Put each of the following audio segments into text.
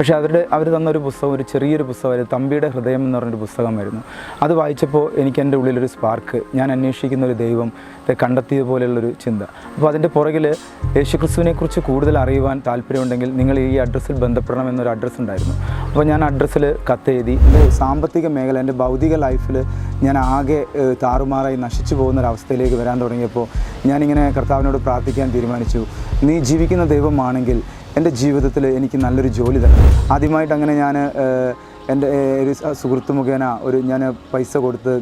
പക്ഷേ അവരുടെ അവർ തന്നൊരു പുസ്തകം ഒരു ചെറിയൊരു പുസ്തകമായിരുന്നു തമ്പിയുടെ ഹൃദയം എന്ന് പറഞ്ഞൊരു പുസ്തകമായിരുന്നു. അത് വായിച്ചപ്പോൾ എനിക്ക് എന്റെ ഉള്ളിലൊരു സ്പാർക്ക് ഞാൻ അന്വേഷിക്കുന്ന ഒരു ദൈവം കണ്ടെത്തിയത് പോലെയുള്ളൊരു ചിന്ത. അപ്പോൾ അതിന്റെ പുറകിൽ യേശുക്രിസ്തുവിനെക്കുറിച്ച് കൂടുതൽ അറിയുവാൻ താല്പര്യമുണ്ടെങ്കിൽ നിങ്ങൾ ഈ അഡ്രസ്സിൽ ബന്ധപ്പെടണം എന്നൊരു അഡ്രസ്സ് ഉണ്ടായിരുന്നു. അപ്പോൾ ഞാൻ അഡ്രസ്സിൽ കത്തെഴുതി എന്റെ സാമ്പത്തിക മേഖല എന്റെ ഭൗതിക ലൈഫിൽ ഞാൻ ആകെ താറുമാറായി നശിച്ചു പോകുന്നൊരവസ്ഥയിലേക്ക് വരാൻ തുടങ്ങിയപ്പോൾ ഞാനിങ്ങനെ കർത്താവിനോട് പ്രാർത്ഥിക്കാൻ തീരുമാനിച്ചു. നീ ജീവിക്കുന്ന ദൈവമാണെങ്കിൽ എന്റെ ജീവിതത്തിൽ എനിക്ക് നല്ലൊരു ജോലി തരണം. ആദ്യമായിട്ട് അങ്ങനെ ഞാൻ എന്റെ ഒരു സുഹൃത്തു മുഖേന ഒരു ഞാൻ പൈസ കൊടുത്ത്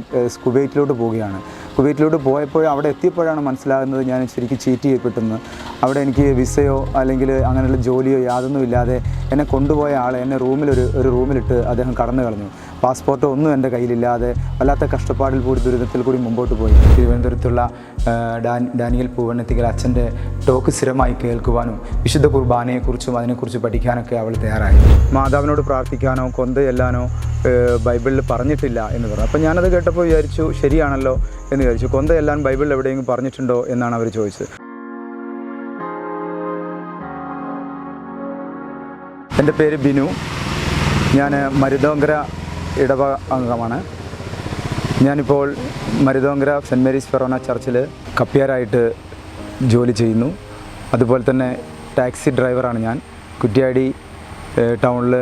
കുവൈറ്റിലോട്ട് പോവുകയാണ്. കുവൈറ്റിലോട്ട് പോയപ്പോൾ അവിടെ എത്തിയപ്പോഴാണ് മനസ്സിലാകുന്നത് ഞാൻ ശരിക്കും ചീറ്റ് ചെയ്യപ്പെട്ടെന്ന്. അവിടെ എനിക്ക് വിസയോ അല്ലെങ്കിൽ അങ്ങനെയുള്ള ജോലിയോ യാതൊന്നും ഇല്ലാതെ എന്നെ കൊണ്ടുപോയ ആളെ എന്നെ റൂമിലൊരു ഒരു റൂമിലിട്ട് അദ്ദേഹം കടന്നു കളഞ്ഞു പാസ്പോർട്ടോ ഒന്നും എന്റെ കയ്യിലില്ലാതെ വല്ലാത്ത കഷ്ടപ്പാടിൽ കൂടി ദുരിതത്തിൽ കൂടി മുമ്പോട്ട് പോയി. തിരുവനന്തപുരത്തുള്ള ഡാൻ ഡാനിയൽ പൂവണ്ണത്തിക്കൽ അച്ഛന്റെ ടോക്ക് സ്ഥിരമായി കേൾക്കുവാനും വിശുദ്ധ കുർബാനയെക്കുറിച്ചും അതിനെക്കുറിച്ച് പഠിക്കാനൊക്കെ അവൾ തയ്യാറായി. മാതാവിനോട് പ്രാർത്ഥിക്കാനോ കൊന്ത ചെല്ലാനോ ബൈബിളിൽ പറഞ്ഞിട്ടില്ല എന്ന് പറഞ്ഞു. അപ്പോൾ ഞാനത് കേട്ടപ്പോൾ വിചാരിച്ചു ശരിയാണല്ലോ എന്ന് വിചാരിച്ചു. കൊന്ത ചെല്ലാൻ ബൈബിളിൽ എവിടെയെങ്കിലും പറഞ്ഞിട്ടുണ്ടോ എന്നാണ് അവർ ചോദിച്ചത്. എന്റെ പേര് ബിനു. ഞാൻ മരുതോങ്കര ഇടവ അംഗമാണ്. ഞാനിപ്പോൾ മരുതോങ്കര സെന്റ് മേരീസ് ഫെറോന ചർച്ചിൽ കപ്പ്യാരായിട്ട് ജോലി ചെയ്യുന്നു. അതുപോലെ തന്നെ ടാക്സി ഡ്രൈവറാണ് ഞാൻ. കുറ്റ്യാടി ടൗണിൽ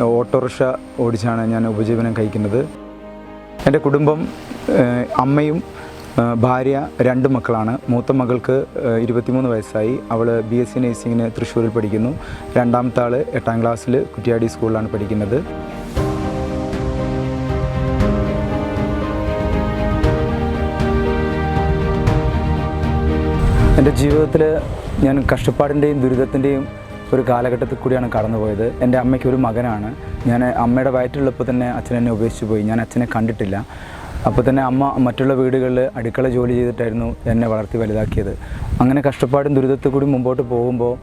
ഓട്ടോറിക്ഷ ഓടിച്ചാണ് ഞാൻ ഉപജീവനം കഴിക്കുന്നത്. എന്റെ കുടുംബം അമ്മയും ഭാര്യ രണ്ട് മക്കളാണ്. മൂത്ത മകൾക്ക് ഇരുപത്തിമൂന്ന് വയസ്സായി. അവൾ ബി എസ് സി നേഴ്സിങ്ങിന് തൃശ്ശൂരിൽ പഠിക്കുന്നു. രണ്ടാമത്തെ ആൾ എട്ടാം ക്ലാസ്സിൽ കുറ്റ്യാടി സ്കൂളിലാണ് പഠിക്കുന്നത്. എന്റെ ജീവിതത്തിൽ ഞാൻ കഷ്ടപ്പാടിന്റെയും ദുരിതത്തിന്റെയും ഒരു കാലഘട്ടത്തിൽ കൂടിയാണ് കടന്നുപോയത്. എന്റെ അമ്മയ്ക്ക് ഒരു മകനാണ്. ഞാൻ അമ്മയുടെ വയറ്റിലുള്ളപ്പോൾ തന്നെ അച്ഛൻ എന്നെ ഉപേക്ഷിച്ച് പോയി. ഞാൻ അച്ഛനെ കണ്ടിട്ടില്ല. അപ്പോൾ തന്നെ അമ്മ മറ്റുള്ള വീടുകളിൽ അടുക്കള ജോലി ചെയ്തിട്ടായിരുന്നു എന്നെ വളർത്തി വലുതാക്കിയത്. അങ്ങനെ കഷ്ടപ്പാടും ദുരിതത്തിൽ കൂടി മുമ്പോട്ട് പോകുമ്പോൾ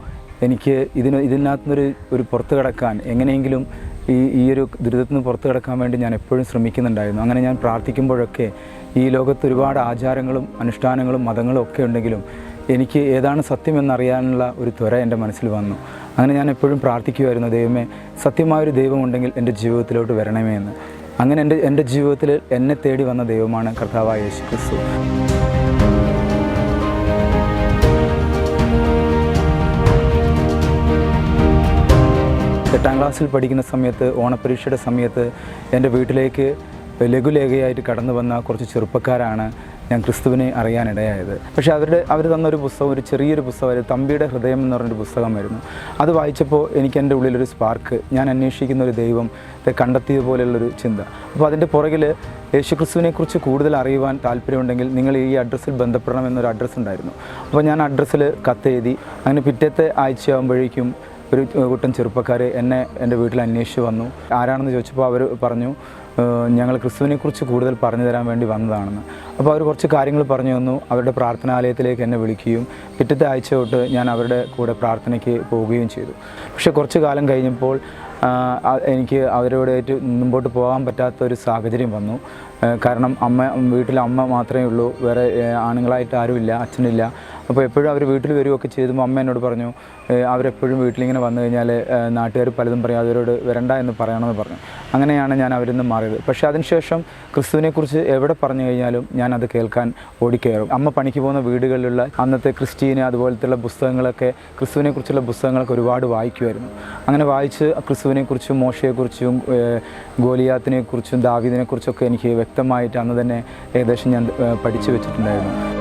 എനിക്ക് ഇതിന് ഇതിനകത്തുനിന്നൊരു ഒരു പുറത്ത് കിടക്കാൻ എങ്ങനെയെങ്കിലും ഈ ഈ ഒരു ദുരിതത്തിൽ നിന്ന് പുറത്ത് കിടക്കാൻ വേണ്ടി ഞാൻ എപ്പോഴും ശ്രമിക്കുന്നുണ്ടായിരുന്നു. അങ്ങനെ ഞാൻ പ്രാർത്ഥിക്കുമ്പോഴൊക്കെ ഈ ലോകത്ത് ഒരുപാട് ആചാരങ്ങളും അനുഷ്ഠാനങ്ങളും മതങ്ങളും ഒക്കെ ഉണ്ടെങ്കിലും എനിക്ക് ഏതാണ് സത്യമെന്നറിയാനുള്ള ഒരു ത്വര എന്റെ മനസ്സിൽ വന്നു. അങ്ങനെ ഞാൻ എപ്പോഴും പ്രാർത്ഥിക്കുമായിരുന്നു ദൈവമേ സത്യമായൊരു ദൈവമുണ്ടെങ്കിൽ എന്റെ ജീവിതത്തിലോട്ട് വരണമേ എന്ന്. അങ്ങനെ എന്റെ എന്റെ ജീവിതത്തിൽ എന്നെ തേടി വന്ന ദൈവമാണ് കർത്താവായ യേശു ക്രിസ്തു എട്ടാം ക്ലാസ്സിൽ പഠിക്കുന്ന സമയത്ത് ഓണപരീക്ഷയുടെ സമയത്ത് എന്റെ വീട്ടിലേക്ക് ലഘുലേഖയായിട്ട് കടന്നു വന്ന കുറച്ച് ചെറുപ്പക്കാരാണ് ഞാൻ ക്രിസ്തുവിനെ അറിയാനിടയായത്. പക്ഷേ അവരുടെ അവർ തന്നൊരു പുസ്തകം ഒരു ചെറിയൊരു പുസ്തകമായിരുന്നു തമ്പിയുടെ ഹൃദയം എന്ന് പറഞ്ഞൊരു പുസ്തകമായിരുന്നു. അത് വായിച്ചപ്പോൾ എനിക്ക് എന്റെ ഉള്ളിലൊരു സ്പാർക്ക് ഞാൻ അന്വേഷിക്കുന്ന ഒരു ദൈവം കണ്ടെത്തിയത് പോലെയുള്ളൊരു ചിന്ത. അപ്പോൾ അതിന്റെ പുറകിൽ യേശുക്രിസ്തുവിനെക്കുറിച്ച് കൂടുതൽ അറിയുവാൻ താല്പര്യമുണ്ടെങ്കിൽ നിങ്ങൾ ഈ അഡ്രസ്സിൽ ബന്ധപ്പെടണം എന്നൊരു അഡ്രസ്സ് ഉണ്ടായിരുന്നു. അപ്പോൾ ഞാൻ അഡ്രസ്സിൽ കത്തെഴുതി അങ്ങനെ പിറ്റത്തെ ആഴ്ചയാകുമ്പോഴേക്കും ഒരു കൂട്ടം ചെറുപ്പക്കാർ എന്നെ എന്റെ വീട്ടിൽ അന്വേഷിച്ച് വന്നു. ആരാണെന്ന് ചോദിച്ചപ്പോൾ അവർ പറഞ്ഞു "ഏഹ് ഞങ്ങൾ ക്രിസ്തുവിനെക്കുറിച്ച് കൂടുതൽ പറഞ്ഞു തരാൻ വേണ്ടി വന്നതാണെന്ന്. അപ്പോൾ അവർ കുറച്ച് കാര്യങ്ങൾ പറഞ്ഞു തന്നു. അവരുടെ പ്രാർത്ഥനാലയത്തിലേക്ക് എന്നെ വിളിക്കുകയും പിറ്റത്തെ ആഴ്ച തൊട്ട് ഞാൻ അവരുടെ കൂടെ പ്രാർത്ഥനയ്ക്ക് പോവുകയും ചെയ്തു. പക്ഷേ കുറച്ച് കാലം കഴിഞ്ഞപ്പോൾ എനിക്ക് അവരോടായിട്ട് മുമ്പോട്ട് പോകാൻ പറ്റാത്ത ഒരു സാഹചര്യം വന്നു. കാരണം അമ്മ വീട്ടിൽ അമ്മ മാത്രമേ ഉള്ളൂ. വേറെ ആണുങ്ങളായിട്ട് ആരുമില്ല അച്ഛനില്ല. അപ്പോൾ എപ്പോഴും അവർ വീട്ടിൽ വരികയൊക്കെ ചെയ്തു അമ്മ എന്നോട് പറഞ്ഞു അവരെപ്പോഴും വീട്ടിലിങ്ങനെ വന്നു കഴിഞ്ഞാൽ നാട്ടുകാർ പലതും പറയും അവരോട് വരണ്ട എന്ന് പറയണമെന്ന് പറഞ്ഞു. അങ്ങനെയാണ് ഞാൻ അവരിൽ നിന്ന് മാറിയത്. പക്ഷേ അതിനുശേഷം ക്രിസ്തുവിനെക്കുറിച്ച് എവിടെ പറഞ്ഞു കഴിഞ്ഞാലും ഞാൻ അത് കേൾക്കാൻ ഓടിക്കയറും. അമ്മ പണിക്ക് പോകുന്ന വീടുകളിലുള്ള അന്നത്തെ ക്രിസ്റ്റീന് അതുപോലത്തെയുള്ള പുസ്തകങ്ങളൊക്കെ ക്രിസ്തുവിനെക്കുറിച്ചുള്ള പുസ്തകങ്ങളൊക്കെ ഒരുപാട് വായിക്കുമായിരുന്നു. അങ്ങനെ വായിച്ച് ക്രിസ്തുവിനെക്കുറിച്ചും മോശയെക്കുറിച്ചും ഗോലിയാത്തിനെക്കുറിച്ചും ഗോലിയാത്തിനെക്കുറിച്ചും ദാവീദിനെക്കുറിച്ചൊക്കെ എനിക്ക് വ്യക്തമായിട്ട് അന്ന് തന്നെ ഏകദേശം ഞാൻ പഠിച്ചു വെച്ചിട്ടുണ്ടായിരുന്നു.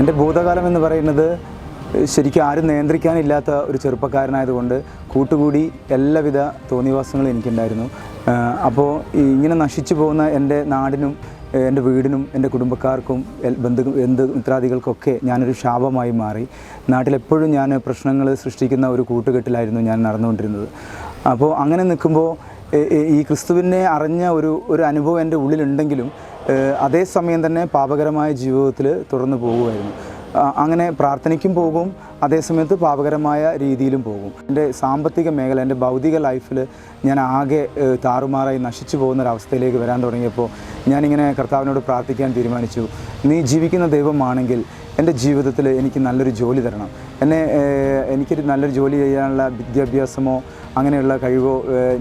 എന്റെ ഭൂതകാലം എന്ന് പറയുന്നത് ശരിക്കും ആരും നിയന്ത്രിക്കാനില്ലാത്ത ഒരു ചെറുപ്പക്കാരനായതുകൊണ്ട് കൂട്ടുകൂടി എല്ലാവിധ തോന്നിവാസങ്ങളും എനിക്കുണ്ടായിരുന്നു. അപ്പോൾ ഇങ്ങനെ നശിച്ചു പോകുന്ന എന്റെ നാടിനും എന്റെ വീടിനും എന്റെ കുടുംബക്കാർക്കും ബന്ധു ബന്ധു മിത്രാദികൾക്കൊക്കെ ഞാനൊരു ശാപമായി മാറി. നാട്ടിലെപ്പോഴും ഞാൻ പ്രശ്നങ്ങൾ സൃഷ്ടിക്കുന്ന ഒരു കൂട്ടുകെട്ടിലായിരുന്നു ഞാൻ നടന്നുകൊണ്ടിരുന്നത്. അപ്പോൾ അങ്ങനെ നിൽക്കുമ്പോൾ ഈ ക്രിസ്തുവിനെ അറിഞ്ഞ ഒരു ഒരു അനുഭവം എന്റെ ഉള്ളിലുണ്ടെങ്കിലും അതേസമയം തന്നെ പാപകരമായ ജീവിതത്തിൽ തുടർന്ന് പോകുമായിരുന്നു. അങ്ങനെ പ്രാർത്ഥനയ്ക്കും പോകും അതേസമയത്ത് പാപകരമായ രീതിയിലും പോകും. എന്റെ സാമ്പത്തിക മേഖല എന്റെ ഭൗതിക ലൈഫിൽ ഞാൻ ആകെ താറുമാറായി നശിച്ചു പോകുന്ന ഒരവസ്ഥയിലേക്ക് വരാൻ തുടങ്ങിയപ്പോൾ ഞാനിങ്ങനെ കർത്താവിനോട് പ്രാർത്ഥിക്കാൻ തീരുമാനിച്ചു. നീ ജീവിക്കുന്ന ദൈവമാണെങ്കിൽ എന്റെ ജീവിതത്തിൽ എനിക്ക് നല്ലൊരു ജോലി തരണം. എന്നെ എനിക്കൊരു നല്ലൊരു ജോലി ചെയ്യാനുള്ള വിദ്യാഭ്യാസമോ അങ്ങനെയുള്ള കഴിവോ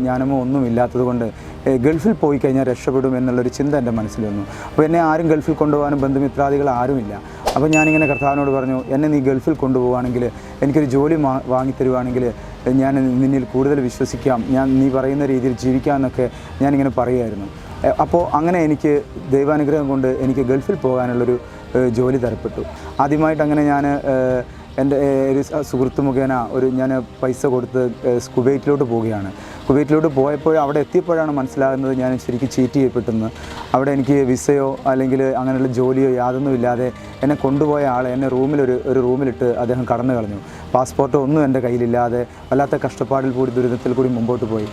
ജ്ഞാനമോ ഒന്നും ഇല്ലാത്തതുകൊണ്ട് ഗൾഫിൽ പോയി കഴിഞ്ഞാൽ രക്ഷപ്പെടും എന്നുള്ളൊരു ചിന്ത എന്റെ മനസ്സിൽ വന്നു. അപ്പോൾ എന്നെ ആരും ഗൾഫിൽ കൊണ്ടുപോകാനും ബന്ധുമിത്രാദികൾ ആരുമില്ല. അപ്പോൾ ഞാനിങ്ങനെ കർത്താവിനോട് പറഞ്ഞു എന്നെ നീ ഗൾഫിൽ കൊണ്ടുപോവുകയാണെങ്കിൽ എനിക്കൊരു ജോലി വാങ്ങിത്തരുവാണെങ്കിൽ ഞാൻ നിന്നിൽ കൂടുതൽ വിശ്വസിക്കാം. ഞാൻ നീ പറയുന്ന രീതിയിൽ ജീവിക്കാമെന്നൊക്കെ ഞാനിങ്ങനെ പറയുമായിരുന്നു. അപ്പോൾ അങ്ങനെ എനിക്ക് ദൈവാനുഗ്രഹം കൊണ്ട് എനിക്ക് ഗൾഫിൽ പോകാനുള്ളൊരു ജോലി തരപ്പെട്ടു. ആദ്യമായിട്ട് അങ്ങനെ ഞാൻ എന്റെ ഒരു സുഹൃത്ത് മുഖേന ഒരു ഞാൻ പൈസ കൊടുത്ത് കുവൈറ്റിലോട്ട് പോവുകയാണ്. കുവൈറ്റിലോട്ട് പോയപ്പോൾ അവിടെ എത്തിയപ്പോഴാണ് മനസ്സിലാകുന്നത് ഞാൻ ശരിക്കും ചീറ്റ് ചെയ്യപ്പെട്ടെന്ന്. അവിടെ എനിക്ക് വിസയോ അല്ലെങ്കിൽ അങ്ങനെയുള്ള ജോലിയോ യാതൊന്നും ഇല്ലാതെ എന്നെ കൊണ്ടുപോയ ആൾ എന്നെ റൂമിലൊരു ഒരു റൂമിലിട്ട് അദ്ദേഹം കടന്നു കളഞ്ഞു പാസ്പോർട്ടോ ഒന്നും എന്റെ കയ്യിലില്ലാതെ വല്ലാത്ത കഷ്ടപ്പാടിൽ കൂടി ദുരിതത്തിൽ കൂടി മുമ്പോട്ട് പോയി.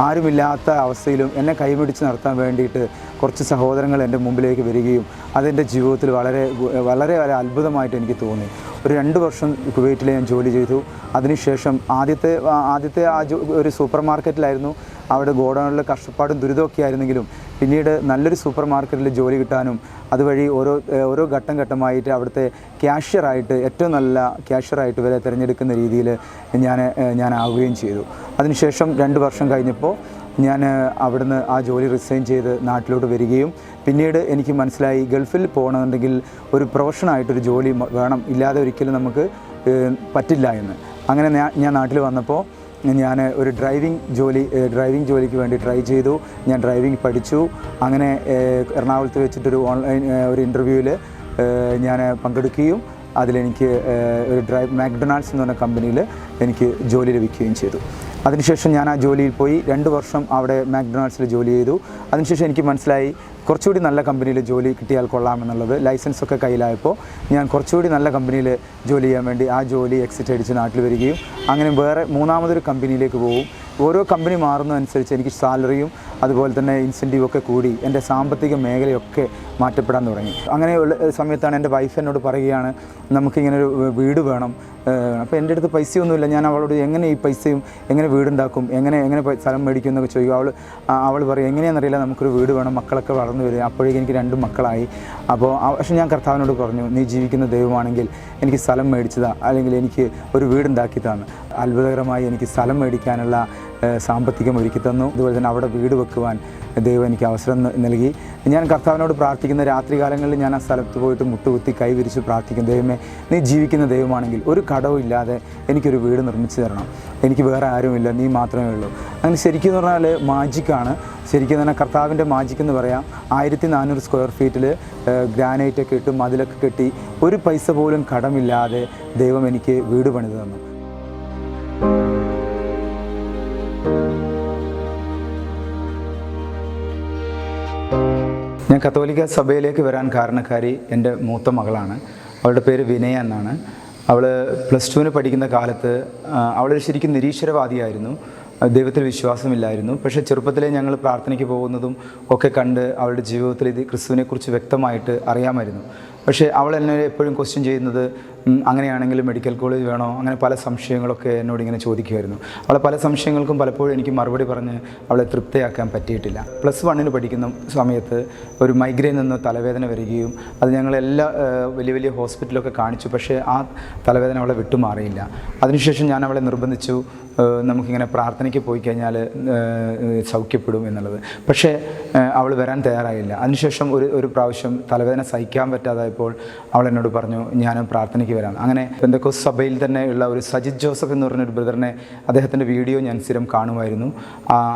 ആരുമില്ലാത്ത അവസ്ഥയിലും എന്നെ കൈപിടിച്ച് നടത്താൻ വേണ്ടിയിട്ട് കുറച്ച് സഹോദരങ്ങൾ എന്റെ മുമ്പിലേക്ക് വരികയും അതെന്റെ ജീവിതത്തിൽ വളരെ വളരെ വളരെ അത്ഭുതമായിട്ട് എനിക്ക് തോന്നി. ഒരു രണ്ട് വർഷം കുവൈറ്റിൽ ഞാൻ ജോലി ചെയ്തു. അതിനുശേഷം ആദ്യത്തെ ആദ്യത്തെ ആ ഒരു സൂപ്പർ മാർക്കറ്റിലായിരുന്നു അവിടെ ഗോഡൗണിലെ കഷ്ടപ്പാടും ദുരിതമൊക്കെ ആയിരുന്നെങ്കിലും പിന്നീട് നല്ലൊരു സൂപ്പർ മാർക്കറ്റിൽ ജോലി കിട്ടാനും അതുവഴി ഓരോ ഓരോ ഘട്ടം ഘട്ടമായിട്ട് അവിടുത്തെ ക്യാഷ്യറായിട്ട് ഏറ്റവും നല്ല ക്യാഷ്യറായിട്ട് വരെ തിരഞ്ഞെടുക്കുന്ന രീതിയിൽ ഞാൻ ഞാൻ ആവുകയും ചെയ്തു. അതിനുശേഷം രണ്ട് വർഷം കഴിഞ്ഞപ്പോൾ ഞാൻ അവിടുന്ന് ആ ജോലി റിസൈൻ ചെയ്ത് നാട്ടിലോട്ട് വരികയും പിന്നീട് എനിക്ക് മനസ്സിലായി ഗൾഫിൽ പോകണമെന്നുണ്ടെങ്കിൽ ഒരു പ്രൊഫഷനായിട്ടൊരു ജോലി വേണം. ഇല്ലാതെ ഒരിക്കലും നമുക്ക് പറ്റില്ല എന്ന്. അങ്ങനെ ഞാൻ നാട്ടിൽ വന്നപ്പോൾ ഞാൻ ഒരു ഡ്രൈവിംഗ് ജോലി ഡ്രൈവിംഗ് ജോലിക്ക് വേണ്ടി ട്രൈ ചെയ്തു. ഞാൻ ഡ്രൈവിംഗ് പഠിച്ചു. അങ്ങനെ എറണാകുളത്ത് വെച്ചിട്ടൊരു ഓൺലൈൻ ഒരു ഇന്റർവ്യൂവിൽ ഞാൻ പങ്കെടുക്കുകയും അതിലെനിക്ക് ഒരു ഡ്രൈവ് മാക്ഡൊണാൾഡ്സ് എന്ന് പറഞ്ഞ കമ്പനിയിൽ എനിക്ക് ജോലി ലഭിക്കുകയും ചെയ്തു. അതിനുശേഷം ഞാൻ ആ ജോലിയിൽ പോയി രണ്ട് വർഷം അവിടെ മാക്ഡൊണാൾഡ്സിൽ ജോലി ചെയ്തു. അതിനുശേഷം എനിക്ക് മനസ്സിലായി കുറച്ചുകൂടി നല്ല കമ്പനിയിൽ ജോലി കിട്ടിയാൽ കൊള്ളാമെന്നുള്ളത് ലൈസൻസ് ഒക്കെ കയ്യിലായപ്പോൾ ഞാൻ കുറച്ചുകൂടി നല്ല കമ്പനിയിൽ ജോലി ചെയ്യാൻ വേണ്ടി ആ ജോലി എക്സിറ്റ് അടിച്ച് നാട്ടിൽ വരികയും അങ്ങനെ വേറെ മൂന്നാമതൊരു കമ്പനിയിലേക്ക് പോകും ഓരോ കമ്പനി മാറുന്നതനുസരിച്ച് എനിക്ക് സാലറിയും അതുപോലെ തന്നെ ഇൻസെന്റീവ് ഒക്കെ കൂടി എന്റെ സാമ്പത്തിക മേഖലയൊക്കെ മാറ്റപ്പെടാൻ തുടങ്ങി. അങ്ങനെയുള്ള സമയത്താണ് എന്റെ വൈഫ് എന്നോട് പറയുകയാണ് നമുക്കിങ്ങനെ ഒരു വീട് വേണം. അപ്പോൾ എന്റെ അടുത്ത് പൈസയൊന്നുമില്ല. ഞാൻ അവളോട് എങ്ങനെ ഈ പൈസയും എങ്ങനെ വീടുണ്ടാക്കും എങ്ങനെ എങ്ങനെ സ്ഥലം മേടിക്കും എന്നൊക്കെ ചോദിക്കും. അവൾ അവൾ പറയും എങ്ങനെയാണെന്നറിയില്ല നമുക്കൊരു വീട് വേണം മക്കളൊക്കെ വളർന്നു വരും. അപ്പോഴേക്കും എനിക്ക് രണ്ട് മക്കളായി. അപ്പോൾ പക്ഷേ ഞാൻ കർത്താവിനോട് പറഞ്ഞു നീ ജീവിക്കുന്ന ദൈവമാണെങ്കിൽ എനിക്ക് സ്ഥലം മേടിച്ചതാ അല്ലെങ്കിൽ എനിക്ക് ഒരു വീടുണ്ടാക്കി തന്നെ. അത്ഭുതകരമായി എനിക്ക് സ്ഥലം മേടിക്കാനുള്ള സാമ്പത്തികം ഒരുക്കി തന്നു. അതുപോലെ തന്നെ അവിടെ വീട് വെക്കുവാൻ ദൈവം എനിക്ക് അവസരം നൽകി. ഞാൻ കർത്താവിനോട് പ്രാർത്ഥിക്കുന്ന രാത്രികാലങ്ങളിൽ ഞാൻ ആ സ്ഥലത്ത് പോയിട്ട് മുട്ടുകുത്തി കൈവിരിച്ച് പ്രാർത്ഥിക്കും. ദൈവമേ നീ ജീവിക്കുന്ന ദൈവമാണെങ്കിൽ ഒരു കടവും ഇല്ലാതെ എനിക്കൊരു വീട് നിർമ്മിച്ചു തരണം. എനിക്ക് വേറെ ആരുമില്ല നീ മാത്രമേ ഉള്ളൂ. അങ്ങനെ ശരിക്കും എന്ന് പറഞ്ഞാൽ മാജിക്കാണ് ശരിക്കും തന്നെ കർത്താവിന്റെ മാജിക് എന്ന് പറയാം. ആയിരത്തി നാനൂറ് സ്ക്വയർ ഫീറ്റിൽ ഗ്രാനൈറ്റൊക്കെ ഇട്ട് മതിലൊക്കെ കെട്ടി ഒരു പൈസ പോലും കടമില്ലാതെ ദൈവം എനിക്ക് വീട് പണിത് തന്നു. ഞാൻ കത്തോലിക്ക സഭയിലേക്ക് വരാൻ കാരണക്കാരി എന്റെ മൂത്ത മകളാണ്. അവളുടെ പേര് വിനയ എന്നാണ്. അവൾ പ്ലസ് ടുവിന് പഠിക്കുന്ന കാലത്ത് അവൾ ശരിക്കും നിരീശ്വരവാദിയായിരുന്നു. ദൈവത്തിൽ വിശ്വാസമില്ലായിരുന്നു. പക്ഷേ ചെറുപ്പത്തിലേ ഞങ്ങൾ പ്രാർത്ഥനയ്ക്ക് പോകുന്നതും ഒക്കെ കണ്ട് അവളുടെ ജീവിതത്തിൽ ഇത് ക്രിസ്തുവിനെക്കുറിച്ച് വ്യക്തമായിട്ട് അറിയാമായിരുന്നു. പക്ഷേ അവൾ എന്നെ എപ്പോഴും ക്വസ്റ്റ്യൻ ചെയ്യുന്നത് അങ്ങനെയാണെങ്കിൽ മെഡിക്കൽ കോളേജ് വേണോ? അങ്ങനെ പല സംശയങ്ങളൊക്കെ എന്നോട് ഇങ്ങനെ ചോദിക്കുമായിരുന്നു. അവളെ പല സംശയങ്ങൾക്കും പലപ്പോഴും എനിക്ക് മറുപടി പറഞ്ഞ് അവളെ തൃപ്തിയാക്കാൻ പറ്റിയിട്ടില്ല. പ്ലസ് വണ്ണിന് പഠിക്കുന്ന സമയത്ത് ഒരു മൈഗ്രെയിൻ നിന്ന് തലവേദന വരികയും അത് ഞങ്ങൾ എല്ലാ വലിയ വലിയ ഹോസ്പിറ്റലൊക്കെ കാണിച്ചു. പക്ഷേ ആ തലവേദന അവളെ വിട്ടുമാറിയില്ല. അതിനുശേഷം ഞാൻ അവളെ നിർബന്ധിച്ചു നമുക്കിങ്ങനെ പ്രാർത്ഥനയ്ക്ക് പോയി കഴിഞ്ഞാൽ സൗഖ്യപ്പെടും എന്നുള്ളത്. പക്ഷേ അവൾ വരാൻ തയ്യാറായില്ല. അതിനുശേഷം ഒരു ഒരു പ്രാവശ്യം തലവേദന സഹിക്കാൻ പറ്റാതായപ്പോൾ അവൾ എന്നോട് പറഞ്ഞു ഞാൻ പ്രാർത്ഥനയ്ക്ക് വരാം. അങ്ങനെ എന്തൊക്കെ സഭയിൽ തന്നെ ഉള്ള ഒരു സജിത് ജോസഫ് എന്ന് പറഞ്ഞൊരു ബ്രദറിനെ അദ്ദേഹത്തിന്റെ വീഡിയോ ഞാൻ സ്ഥിരം കാണുമായിരുന്നു.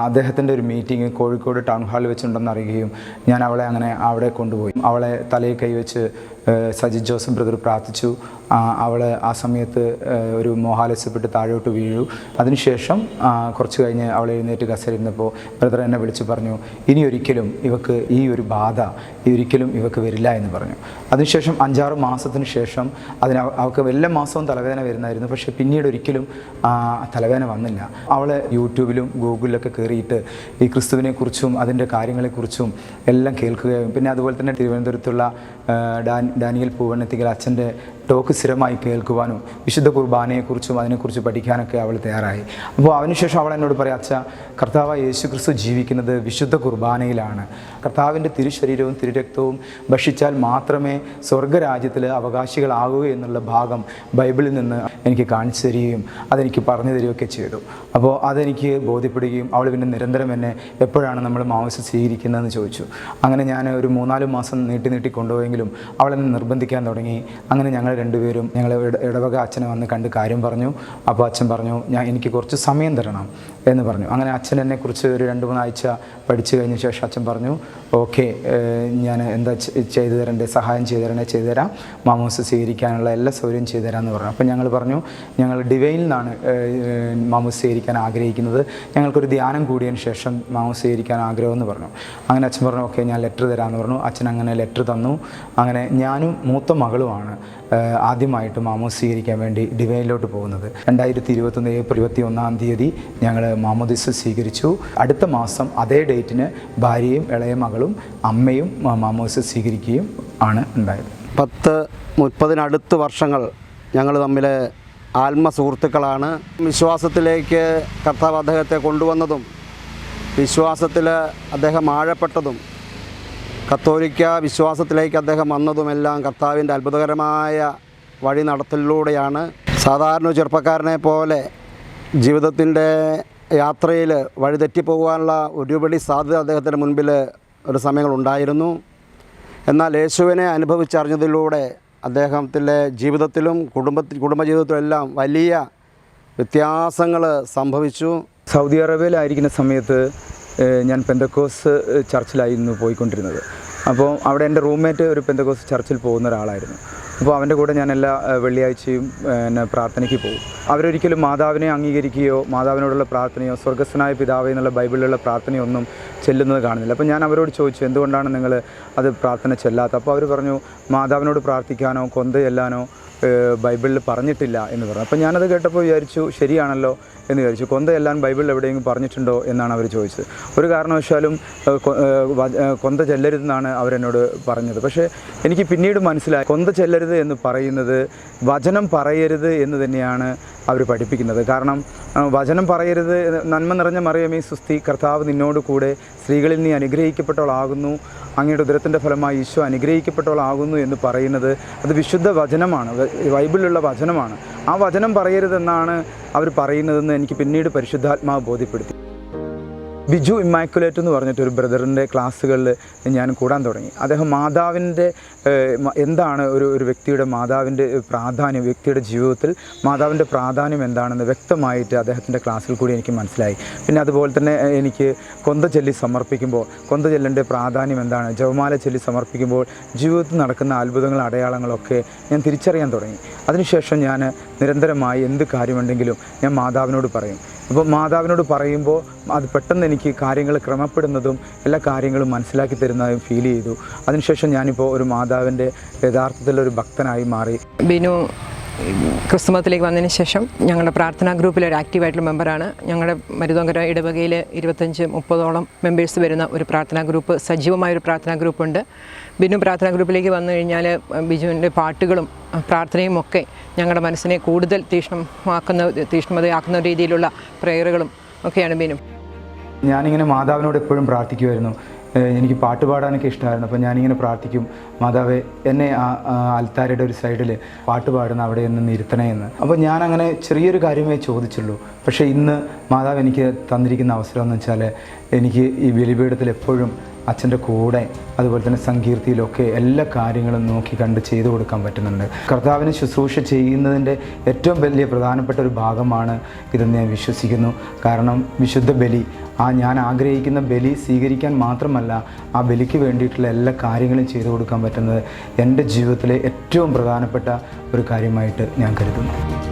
അദ്ദേഹത്തിന്റെ ഒരു മീറ്റിംഗ് കോഴിക്കോട് ടൗൺ ഹാളിൽ വെച്ചുണ്ടെന്ന് അറിയുകയും ഞാൻ അവളെ അങ്ങനെ അവിടെ കൊണ്ടുപോയി. അവളെ തലയിൽ കൈവച്ച് സജിത് ജോസഫ് ബ്രദർ പ്രാർത്ഥിച്ചു. അവൾ ആ സമയത്ത് ഒരു മോഹാലസ്യപ്പെട്ട് താഴോട്ട് വീഴു. അതിനുശേഷം കുറച്ച് കഴിഞ്ഞ് അവൾ എഴുന്നേറ്റ് കസരിരുന്നപ്പോൾ ബ്രദർ എന്നെ വിളിച്ച് പറഞ്ഞു ഇനി ഒരിക്കലും ഇവക്ക് ഈ ഒരു ബാധ ഒരിക്കലും ഇവക്ക് വരില്ല എന്ന് പറഞ്ഞു. അതിനുശേഷം അഞ്ചാറ് മാസത്തിന് ശേഷം അതിന് അവൾക്ക് എല്ലാ മാസവും തലവേദന വരുന്നായിരുന്നു. പക്ഷേ പിന്നീട് ഒരിക്കലും തലവേദന വന്നില്ല. അവൾ യൂട്യൂബിലും ഗൂഗിളിലൊക്കെ കയറിയിട്ട് ഈ ക്രിസ്തുവിനെക്കുറിച്ചും അതിന്റെ കാര്യങ്ങളെക്കുറിച്ചും എല്ലാം കേൾക്കുകയും പിന്നെ അതുപോലെ തന്നെ തിരുവനന്തപുരത്തുള്ള ഡാൻ ഡാനിയൽ പൂവണ്ണത്തിക്കൽ അച്ഛന്റെ ടോക്ക് സ്ഥിരമായി കേൾക്കുവാനും വിശുദ്ധ കുർബാനയെക്കുറിച്ചും അതിനെക്കുറിച്ച് പഠിക്കാനൊക്കെ അവൾ തയ്യാറായി. അപ്പോൾ അതിനുശേഷം അവൾ എന്നോട് പറയാം അച്ഛ കർത്താവ് യേശു ക്രിസ്തു ജീവിക്കുന്നത് വിശുദ്ധ കുർബാനയിലാണ്. കർത്താവിന്റെ തിരുശരീരവും തിരുരക്തവും ഭക്ഷിച്ചാൽ മാത്രമേ സ്വർഗരാജ്യത്തിൽ അവകാശികളാകൂ എന്നുള്ള ഭാഗം ബൈബിളിൽ നിന്ന് എനിക്ക് കാണിച്ചു തരികയും അതെനിക്ക് പറഞ്ഞു തരികയൊക്കെ ചെയ്തു. അപ്പോൾ അതെനിക്ക് ബോധ്യപ്പെടുകയും അവൾ പിന്നെ നിരന്തരം എന്നെ എപ്പോഴാണ് നമ്മൾ മാംസം സ്വീകരിക്കുന്നതെന്ന് ചോദിച്ചു. അങ്ങനെ ഞാൻ ഒരു മൂന്നാൽ മാസം നീട്ടി നീട്ടി കൊണ്ടുപോയെങ്കിലും അവളെന്നെ നിർബന്ധിക്കാൻ തുടങ്ങി. അങ്ങനെ ഞങ്ങൾ രണ്ടുപേരും ഞങ്ങൾ ഇടവക അച്ഛനെ വന്ന് കണ്ട് കാര്യം പറഞ്ഞു. അപ്പോൾ അച്ഛൻ പറഞ്ഞു ഞാൻ എനിക്ക് കുറച്ച് സമയം തരണം എന്ന് പറഞ്ഞു. അങ്ങനെ അച്ഛൻ എന്നെക്കുറിച്ച് ഒരു രണ്ട് മൂന്നാഴ്ച പഠിച്ചു കഴിഞ്ഞ ശേഷം അച്ഛൻ പറഞ്ഞു ഓക്കെ ഞാൻ എന്താ ചെയ്തു തരേണ്ടത് സഹായം ചെയ്തു തരണേ ചെയ്തു തരാം. മാമോസ് സ്വീകരിക്കാനുള്ള എല്ലാ സൗകര്യം ചെയ്തു തരാമെന്ന് പറഞ്ഞു. അപ്പോൾ ഞങ്ങൾ പറഞ്ഞു ഞങ്ങൾ ഡിവൈനിൽ നിന്നാണ് മാമോസ് സ്വീകരിക്കാൻ ആഗ്രഹിക്കുന്നത്. ഞങ്ങൾക്കൊരു ധ്യാനം കൂടിയതിന് ശേഷം മാമോസ് സ്വീകരിക്കാൻ ആഗ്രഹമെന്ന് പറഞ്ഞു. അങ്ങനെ അച്ഛൻ പറഞ്ഞു ഓക്കെ ഞാൻ ലെറ്റർ തരാമെന്ന് പറഞ്ഞു. അച്ഛൻ അങ്ങനെ ലെറ്റർ തന്നു. അങ്ങനെ ഞാനും മൂത്ത മകളുമാണ്. ആദ്യമായിട്ട് മാമോസ് സ്വീകരിക്കാൻ വേണ്ടി ഡിവൈനിലോട്ട് പോകുന്നത്. രണ്ടായിരത്തി ഇരുപത്തൊന്ന് ഏപ്രിൽ ഇരുപത്തി ഒന്നാം തീയതി ഞങ്ങൾ മാമോദിസ് സ്വീകരിച്ചു. അടുത്ത മാസം അതേ ഡേറ്റിന് ഭാര്യയും ഇളയ മകളും അമ്മയും മാമോസ് സ്വീകരിക്കുകയും ആണ് ഉണ്ടായത്. പത്ത് മുപ്പതിനടുത്ത് വർഷങ്ങൾ ഞങ്ങൾ തമ്മിൽ ആത്മ സുഹൃത്തുക്കളാണ്. വിശ്വാസത്തിലേക്ക് കർത്താവ് അദ്ദേഹത്തെ കൊണ്ടുവന്നതും വിശ്വാസത്തിൽ അദ്ദേഹം ആഴപ്പെട്ടതും കത്തോലിക്ക വിശ്വാസത്തിലേക്ക് അദ്ദേഹം വന്നതുമെല്ലാം കർത്താവിന്റെ അത്ഭുതകരമായ വഴി നടത്തലിലൂടെയാണ്. സാധാരണ ചെറുപ്പക്കാരനെ പോലെ ജീവിതത്തിന്റെ യാത്രയിൽ വഴിതെറ്റിപ്പോകാനുള്ള ഒരുപടി സാധ്യത അദ്ദേഹത്തിന്റെ മുൻപിൽ ഒരു സമയങ്ങളുണ്ടായിരുന്നു എന്നാൽ യേശുവിനെ അനുഭവിച്ചറിഞ്ഞതിലൂടെ അദ്ദേഹത്തിന്റെ ജീവിതത്തിലും കുടുംബത്തിൽ കുടുംബജീവിതത്തിലും എല്ലാം വലിയ വ്യത്യാസങ്ങൾ സംഭവിച്ചു. സൗദി അറേബ്യയിലായിരിക്കുന്ന സമയത്ത് ഞാൻ പെന്തക്കോസ് ചർച്ചിലായിരുന്നു പോയിക്കൊണ്ടിരുന്നത്. അപ്പോൾ അവിടെ എന്റെ റൂംമേറ്റ് ഒരു പെന്തക്കോസ് ചർച്ചിൽ പോകുന്ന ഒരാളായിരുന്നു. അപ്പോൾ അവന്റെ കൂടെ ഞാൻ എല്ലാ വെള്ളിയാഴ്ചയും പിന്നെ പ്രാർത്ഥനയ്ക്ക് പോകും. അവരൊരിക്കലും മാതാവിനെ അംഗീകരിക്കുകയോ മാതാവിനോടുള്ള പ്രാർത്ഥനയോ സ്വർഗസ്വനായ പിതാവ് എന്നുള്ള ബൈബിളിലുള്ള പ്രാർത്ഥനയോ ഒന്നും ചെല്ലുന്നത് കാണുന്നില്ല. അപ്പോൾ ഞാൻ അവരോട് ചോദിച്ചു എന്തുകൊണ്ടാണ് നിങ്ങൾ അത് പ്രാർത്ഥന ചെല്ലാത്തത്? അപ്പോൾ അവർ പറഞ്ഞു മാതാവിനോട് പ്രാർത്ഥിക്കാനോ കൊന്ത ചെല്ലാനോ ഏഹ്, ബൈബിളിൽ പറഞ്ഞിട്ടില്ല എന്ന് പറഞ്ഞു. അപ്പോൾ ഞാനത് കേട്ടപ്പോൾ വിചാരിച്ചു ശരിയാണല്ലോ എന്ന് വിചാരിച്ചു. കൊന്ത എല്ലാം ബൈബിളിൽ എവിടെയെങ്കിലും പറഞ്ഞിട്ടുണ്ടോ എന്നാണ് അവർ ചോദിച്ചത്. ഒരു കാരണവശാലും കൊന്ത ചെല്ലരുതെന്നാണ് അവരെന്നോട് പറഞ്ഞത്. പക്ഷേ എനിക്ക് പിന്നീട് മനസ്സിലായി കൊന്ത ചെല്ലരുത് എന്ന് പറയുന്നത് വചനം പറയരുത് എന്ന് തന്നെയാണ് അവർ പഠിപ്പിക്കുന്നത്. കാരണം വചനം പറയരുത് നന്മ നിറഞ്ഞ മറിയമേ സുസ്തി കർത്താവ് നിന്നോട് കൂടെ സ്ത്രീകളിൽ നീ അനുഗ്രഹിക്കപ്പെട്ടവളാകുന്നു അങ്ങയുടെ ഉദരത്തിന്റെ ഫലമായി ഈശോ അനുഗ്രഹിക്കപ്പെട്ടവളാകുന്നു എന്ന് പറയുന്നത് അത് വിശുദ്ധ വചനമാണ്. ബൈബിളിലുള്ള വചനമാണ്. ആ വചനം പറയരുതെന്നാണ് അവർ പറയുന്നതെന്ന് എനിക്ക് പിന്നീട് പരിശുദ്ധാത്മാവ് ബോധ്യപ്പെടുത്തി. ബിജു ഇമ്മാക്കുലേറ്റ് എന്ന് പറഞ്ഞിട്ട് ഒരു ബ്രദറിന്റെ ക്ലാസ്സുകളിൽ ഞാൻ കൂടാൻ തുടങ്ങി. അദ്ദേഹം മാതാവിന്റെ എന്താണ് ഒരു ഒരു വ്യക്തിയുടെ മാതാവിന്റെ പ്രാധാന്യം വ്യക്തിയുടെ ജീവിതത്തിൽ മാതാവിന്റെ പ്രാധാന്യം എന്താണെന്ന് വ്യക്തമായിട്ട് അദ്ദേഹത്തിന്റെ ക്ലാസ്സിൽ കൂടി എനിക്ക് മനസ്സിലായി. പിന്നെ അതുപോലെ തന്നെ എനിക്ക് കൊന്ത ചൊല്ലി സമർപ്പിക്കുമ്പോൾ കൊന്ത ചൊല്ലിന്റെ പ്രാധാന്യം എന്താണ്? ജവമാല ചൊല്ലി സമർപ്പിക്കുമ്പോൾ ജീവിതത്തിൽ നടക്കുന്ന അത്ഭുതങ്ങൾ അടയാളങ്ങളൊക്കെ ഞാൻ തിരിച്ചറിയാൻ തുടങ്ങി. അതിനുശേഷം ഞാൻ നിരന്തരമായി എന്ത് കാര്യമുണ്ടെങ്കിലും ഞാൻ മാതാവിനോട് പറയും. അപ്പോൾ മാതാവിനോട് പറയുമ്പോൾ അത് പെട്ടെന്ന് എനിക്ക് കാര്യങ്ങൾ ക്രമപ്പെടുന്നതും എല്ലാ കാര്യങ്ങളും മനസ്സിലാക്കി തരുന്നതും ഫീൽ ചെയ്തു. അതിനുശേഷം ഞാനിപ്പോൾ ഒരു മാതാവിന്റെ യഥാർത്ഥത്തിലൊരു ഭക്തനായി മാറി. ബിനു ക്രിസ്തുമതത്തിലേക്ക് വന്നതിന് ശേഷം ഞങ്ങളുടെ പ്രാർത്ഥനാ ഗ്രൂപ്പിലെ ഒരു ആക്റ്റീവായിട്ടുള്ള മെമ്പറാണ്. ഞങ്ങളുടെ മരുതോങ്കര ഇടവകയിൽ ഇരുപത്തഞ്ച് മുപ്പതോളം മെമ്പേഴ്സ് വരുന്ന ഒരു പ്രാർത്ഥനാ ഗ്രൂപ്പ് സജീവമായ ഒരു പ്രാർത്ഥനാ ഗ്രൂപ്പുണ്ട്. ബിനു പ്രാർത്ഥനാ ഗ്രൂപ്പിലേക്ക് വന്നു കഴിഞ്ഞാൽ ബിജുവിന്റെ പാട്ടുകളും പ്രാർത്ഥനയും ഒക്കെ ഞങ്ങളുടെ മനസ്സിനെ കൂടുതൽ തീക്ഷ്ണമാക്കുന്ന തീഷ്ണമതയാക്കുന്ന രീതിയിലുള്ള പ്രേയറുകളും ഒക്കെയാണ് ബിനു. ഞാനിങ്ങനെ മാതാവിനോട് എപ്പോഴും പ്രാർത്ഥിക്കുമായിരുന്നു എനിക്ക് പാട്ട് പാടാനൊക്കെ ഇഷ്ടമായിരുന്നു. അപ്പോൾ ഞാനിങ്ങനെ പ്രാർത്ഥിക്കും മാതാവേ എന്നെ ആ അൽത്താരയുടെ ഒരു സൈഡിൽ പാട്ട് പാടുന്ന അവിടെ നിന്ന് ഇരുത്തണേ എന്ന്. അപ്പോൾ ഞാൻ അങ്ങനെ ചെറിയൊരു കാര്യമേ ചോദിച്ചുള്ളൂ. പക്ഷേ ഇന്ന് മാതാവ് എനിക്ക് തന്നിരിക്കുന്ന അവസരം എന്ന് വെച്ചാൽ എനിക്ക് ഈ ബലിപീഠത്തിൽ എപ്പോഴും അച്ഛന്റെ കൂടെ അതുപോലെ തന്നെ സങ്കീർത്തിയിലൊക്കെ എല്ലാ കാര്യങ്ങളും നോക്കി കണ്ട് ചെയ്തു കൊടുക്കാൻ പറ്റുന്നുണ്ട്. കർത്താവിന് ശുശ്രൂഷ ചെയ്യുന്നതിന്റെ ഏറ്റവും വലിയ പ്രധാനപ്പെട്ട ഒരു ഭാഗമാണ് ഇതെന്ന് ഞാൻ വിശ്വസിക്കുന്നു. കാരണം വിശുദ്ധ ബലി ആ ഞാൻ ആഗ്രഹിക്കുന്ന ബലി സ്വീകരിക്കാൻ മാത്രമല്ല ആ ബലിക്ക് വേണ്ടിയിട്ടുള്ള എല്ലാ കാര്യങ്ങളും ചെയ്തു കൊടുക്കാൻ പറ്റുന്നത് എന്റെ ജീവിതത്തിലെ ഏറ്റവും പ്രധാനപ്പെട്ട ഒരു കാര്യമായിട്ട് ഞാൻ കരുതുന്നു.